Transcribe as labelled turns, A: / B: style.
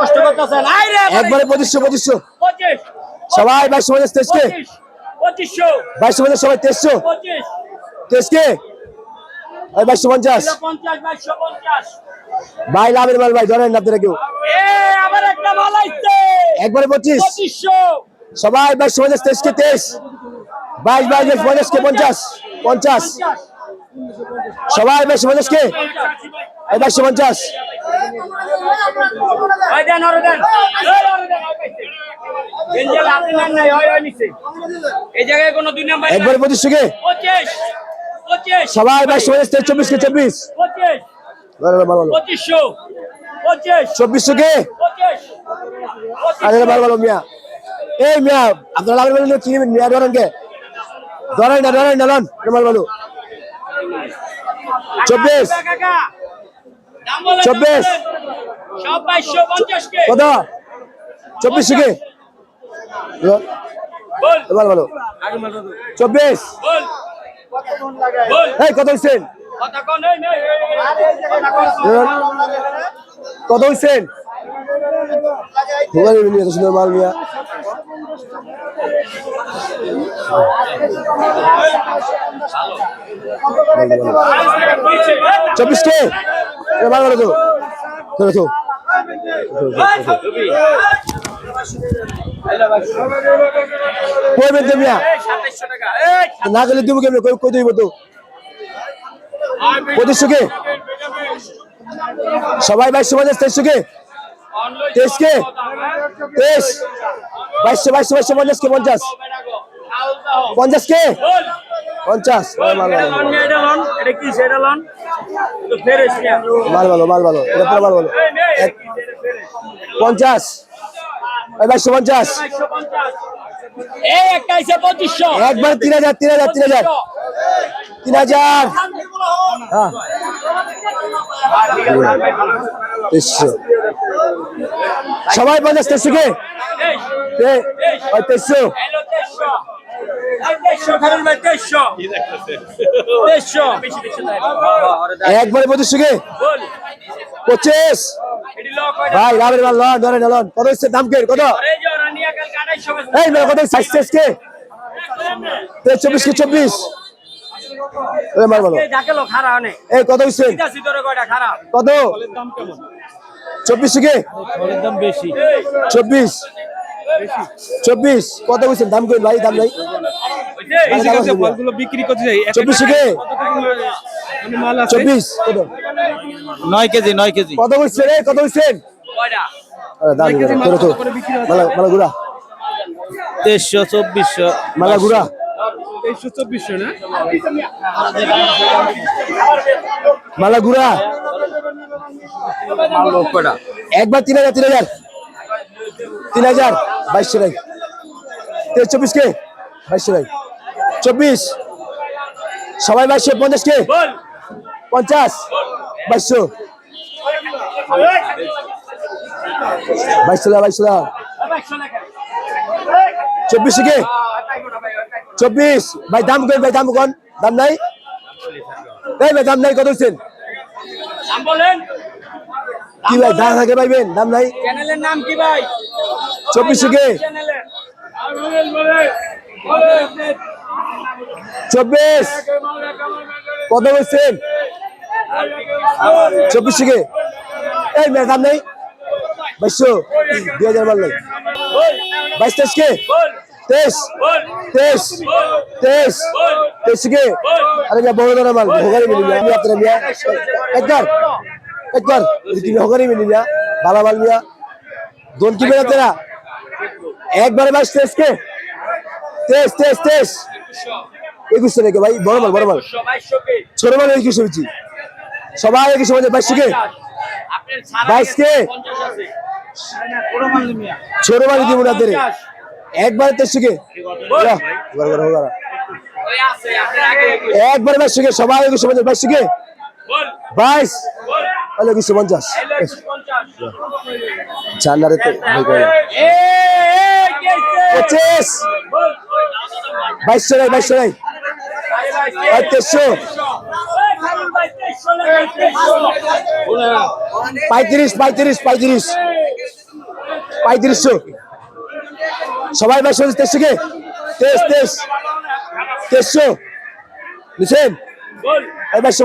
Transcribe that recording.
A: কষ্ট করতেছেন। আইরে
B: একবারে পঁচিশশো পঁচিশশো।
A: পঁচিশ।
B: সবাই বাইশশো পঞ্চাশ তেইশকে বাইশশো পঞ্চাশ সবাই তেইশশো তেইশকে ওই বাইশশো পঞ্চাশ। ভাই লাভের মাল ভাই ধরেন না আপনারা কেউ।
A: এ আবার একটা মাল আইছে
B: একবারে পঁচিশ। সবাই বাইশশো পঞ্চাশ তেইশকে তেইশ বাইশ বাইশ পঞ্চাশকে পঞ্চাশ পঞ্চাশ। সবাই বাইশশো পঞ্চাশকে বাইশশো পঞ্চাশ
A: ওই দেন ওরে দেন ওই ওরে দেন, ওই পাইছে। গেঞ্জেল আপনি নেন নাই, ওই ওই নিচে। এই জায়গায় কোনো দুই নাম্বার
B: একবারে
A: পঁচিশ পঁচিশ
B: সবাই বাইশশো পঞ্চাশ তেইশ চব্বিশকে চব্বিশ।
A: পঁচিশ।
B: ধরেন ভালো ভালো।
A: পঁচিশশো। পঁচিশ।
B: চব্বিশশোকে আরে ভালো ভালো মিয়া। এই মিয়া আপনারা লাভের মিয়া ধরেন কে? ধরেন না ধরেন না লন ভালো ভালো। চব্বিশ। চব্বিশ।
A: কে?
B: ভালো ভালো। চব্বিশ। এই কত হচ্ছেন
A: কথা কন এই নে, এই, এই, এই, কথা কন।
B: কত মিলিয়ে এত সুন্দর মাল মিয়া চব্বিশ কে? ভালো ভালো ধরো তো কই বেঁধে মিয়া
A: এই, 2700 টাকা, এই,
B: না গেলে দিব কেমন? কই কই দিব তো? পঁচিশশো কে? সবাই বাইশশো পঞ্চাশ তেইশশো কে? তেইশ কে? তেইশ। বাইশশো বাইশশো বাইশশো পঞ্চাশ কে? পঞ্চাশ। পঞ্চাশ কে। পঞ্চাশ। মাল ভালো। মাল ভালো। এটা মাল ভালো।
A: নে।
B: পঞ্চাশ। বাইশশো পঞ্চাশ
A: 2250 এই একটা আইছে 2500
B: একবার তিন হাজার তিন হাজার তিন হাজার। তিন হাজার। হ্যাঁ। সবাই পঞ্চাশ তেইশশো কে? তেইশশো
A: এলো 2300 এই 2300 খাবেন ভাই 2300 2300 বেশি বেশি নাই
B: একবারে পঁচিশশো কে পঁচিশ। ভাই লাভের মাল লন ধরেন লন। কত হচ্ছে দাম কে? কত?
A: আরে যে রানিয়া কাল কাটাইছো
B: এই মেয়ে কত সাইজ সাইজ কে তেইশ চব্বিশ কে চব্বিশ? এ
A: এই
B: কত হচ্ছে কত? চব্বিশ কে? চব্বিশ। চব্বিশ। কত বুঝছেন দাম কই ভাই দাম নাই।
C: বিক্রি করতে
B: চব্বিশ কে?
C: মাল
B: চব্বিশ কত?
C: নয় কেজি নয় কেজি।
B: কত বুঝছেন এই কত বুঝছেন
A: কয়টা?
B: আরে দাম করে মালা মালা গুড়া।
C: তেইশশো চব্বিশশো।
B: মালা গুড়া।
C: তেইশশো চব্বিশশো না?
B: মালা গুড়া। একবার তিন হাজার তিন হাজার। তিন হাজার বাইশশো নাই তেইশ চব্বিশ কে? বাইশশো নাই চব্বিশ। সবাই বাইশশো পঞ্চাশ কে? পঞ্চাশ। না
A: একশো টাকা
B: চব্বিশ কে? চব্বিশ। ভাই দাম কই ভাই দাম কোন? দাম নাই? এই ভাই দাম নাই কত হচ্ছেন কি ভাই দাম থাকে পাইবেন দাম নাই?
A: চ্যানেলের নাম কি ভাই?
B: চব্বিশ কে? চব্বিশ। কত বলছেন? চব্বিশ কে এই মেয়ে দাম নেই বাইশশো দুই হাজার মাল নাই বাইশ তেইশ কে? তেইশ। তেইশ। তেইশ। তেইশ কে? আরে মাল। মিয়া, আমি আপনার মিয়া। একবার একবার। তুমি মিলি মিয়া ভালো মাল মিয়া। দোন কি বেরোতে না? একবারে বাইশ তেইশ কে? তেইশ তেইশ তেইশ। একুশশো নাকি ভাই বড় মাল বড় মাল ছোট মাল একুশশো বেশি সবাই একুশশো মানে বাইশশো কে বাইশ কে? ছোট মাল দিব না দেরে একবারে কে
A: আগে
B: একবারে বাইশশো কে সবাই একুশশো পঞ্চাশ বাইশশো কে বাইশ তাহলে একুশশো পঞ্চাশ
A: এলো একশো পঞ্চাশ
B: চান্নারে তো হয়ে? পঁচিশ
A: বল।
B: বাইশশো নাই বাইশশো নাই তেইশশো
A: তেইশশো তেইশশো।
B: পঁয়ত্রিশ পঁয়ত্রিশ পঁয়ত্রিশ। পঁয়ত্রিশশো। সবাই বাইশশো তেইশ থেকে তেইশ তেইশ। তেইশশো। এই বাইশশো